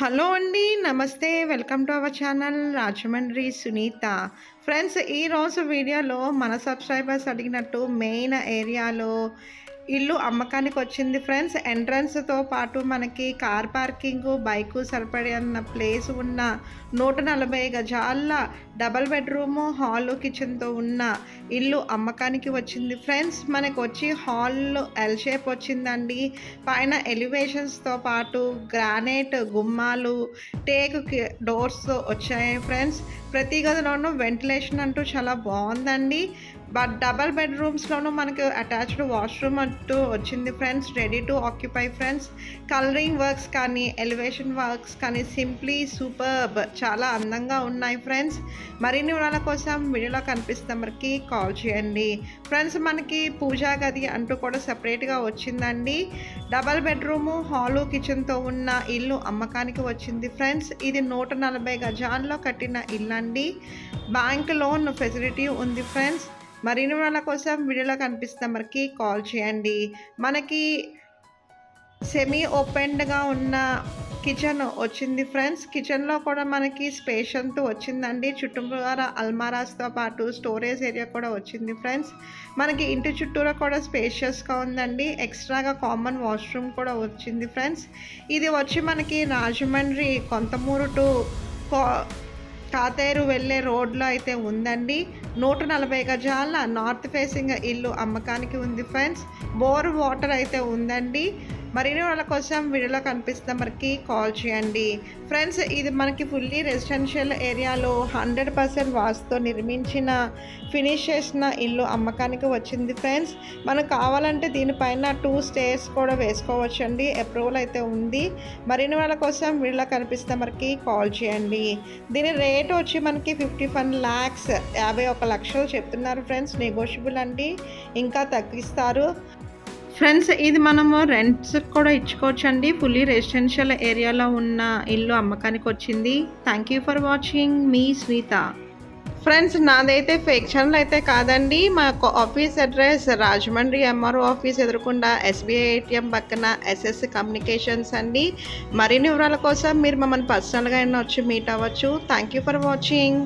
Hello అండి నమస్తే. Welcome to our channel Rajahmundry Sunitha. Friends ఈరోజు వీడియోలో మన సబ్స్క్రైబర్స్ అడిగినట్టు మెయిన్ ఏరియాలో ఇల్లు అమ్మకానికి వచ్చింది ఫ్రెండ్స్. ఎంట్రన్స్తో పాటు మనకి కార్ పార్కింగ్ బైకు సరిపడిన ప్లేస్ ఉన్న నూట నలభై గజాల డబల్ బెడ్రూము హాలు కిచెన్తో ఉన్న ఇల్లు అమ్మకానికి వచ్చింది ఫ్రెండ్స్. మనకు వచ్చి హాల్లో ఎల్ షేప్ వచ్చిందండి. పైన ఎలివేషన్స్తో పాటు గ్రానైట్ గుమ్మాలు టేక్ డోర్స్ వచ్చాయి ఫ్రెండ్స్. ప్రతి గదిలోనూ వెంటిలేషన్ అంటూ చాలా బాగుందండి. బట్ డబల్ బెడ్రూమ్స్లోనూ మనకు అటాచ్డ్ వాష్రూమ్ అంటూ వచ్చింది friends ready to occupy friends. Colouring works కానీ ఎలివేషన్ వర్క్స్ కానీ సింప్లీ సూపర్బ్ చాలా అందంగా ఉన్నాయి ఫ్రెండ్స్. మరిన్ని వివరాల కోసం వీడియోలో కనిపిస్తున్న మనకి కాల్ చేయండి. ఫ్రెండ్స్ మనకి పూజా గది అంటూ కూడా సపరేట్గా వచ్చిందండి. డబల్ బెడ్రూము హాలు కిచెన్తో ఉన్న ఇల్లు అమ్మకానికి వచ్చింది ఫ్రెండ్స్. ఇది నూట నలభై గజాల్లో కట్టిన ఇల్లు అండి బ్యాంక్ లోన్ ఫెసిలిటీ ఉంది ఫ్రెండ్స్. మరిన్ని వాళ్ళ కోసం వీడియోలో కనిపిస్తున్న మనకి కాల్ చేయండి. మనకి సెమీ ఓపెన్డ్గా ఉన్న కిచెన్ వచ్చింది ఫ్రెండ్స్ కిచెన్లో కూడా మనకి స్పేస్ అంతా వచ్చిందండి. చుట్టుపక్కల అల్మారాస్తో పాటు స్టోరేజ్ ఏరియా కూడా వచ్చింది ఫ్రెండ్స్ మనకి ఇంటి చుట్టూరా కూడా స్పేషియస్గా ఉందండి. ఎక్స్ట్రాగా కామన్ వాష్రూమ్ కూడా వచ్చింది ఫ్రెండ్స్ ఇది వచ్చి మనకి రాజమండ్రి కొంతమూరు టు కాతేరు వెళ్ళే రోడ్లో అయితే ఉందండి. నూట నలభై గజాల నార్త్ ఫేసింగ్ ఇల్లు అమ్మకానికి ఉంది ఫ్రెండ్స్. బోర్ వాటర్ అయితే ఉందండి. మరిన్ని వాళ్ళ కోసం వీడియోలో కనిపిస్తున్న మనకి కాల్ చేయండి. ఫ్రెండ్స్ ఇది మనకి ఫుల్లీ రెసిడెన్షియల్ ఏరియాలో హండ్రెడ్ పర్సెంట్ వాసుతో నిర్మించిన ఫినిష్ చేసిన ఇల్లు అమ్మకానికి వచ్చింది ఫ్రెండ్స్. మనకు కావాలంటే దీనిపైన టూ స్టేర్స్ కూడా వేసుకోవచ్చు అండి అప్రూవల్ అయితే ఉంది. మరిన్ని వాళ్ళ కోసం వీడియోలో కనిపిస్తున్న మనకి కాల్ చేయండి. దీని రేట్ వచ్చి మనకి ఫిఫ్టీ వన్ ల్యాక్స్ యాభై ఒక లక్షలు చెప్తున్నారు ఫ్రెండ్స్. నెగోషియబుల్ అండి. ఇంకా తగ్గిస్తారు. ఫ్రెండ్స్ ఇది మనము రెంట్స్ కూడా ఇచ్చుకోవచ్చు అండి ఫుల్లీ రెసిడెన్షియల్ ఏరియాలో ఉన్న ఇల్లు అమ్మకానికి వచ్చింది థ్యాంక్ యూ ఫర్ వాచింగ్ మీ శ్రీత ఫ్రెండ్స్ నాదైతే ఫేక్ ఛానల్ అయితే కాదండి. మా office address Rajahmundry MRO office ఎదురకుండా SBI ATM పక్కన ఎస్ఎస్ కమ్యూనికేషన్స్ అండి. మరిన్ని వివరాల కోసం మీరు మమ్మల్ని పర్సనల్గా అయినా వచ్చి మీట్ అవ్వచ్చు. Thank you for watching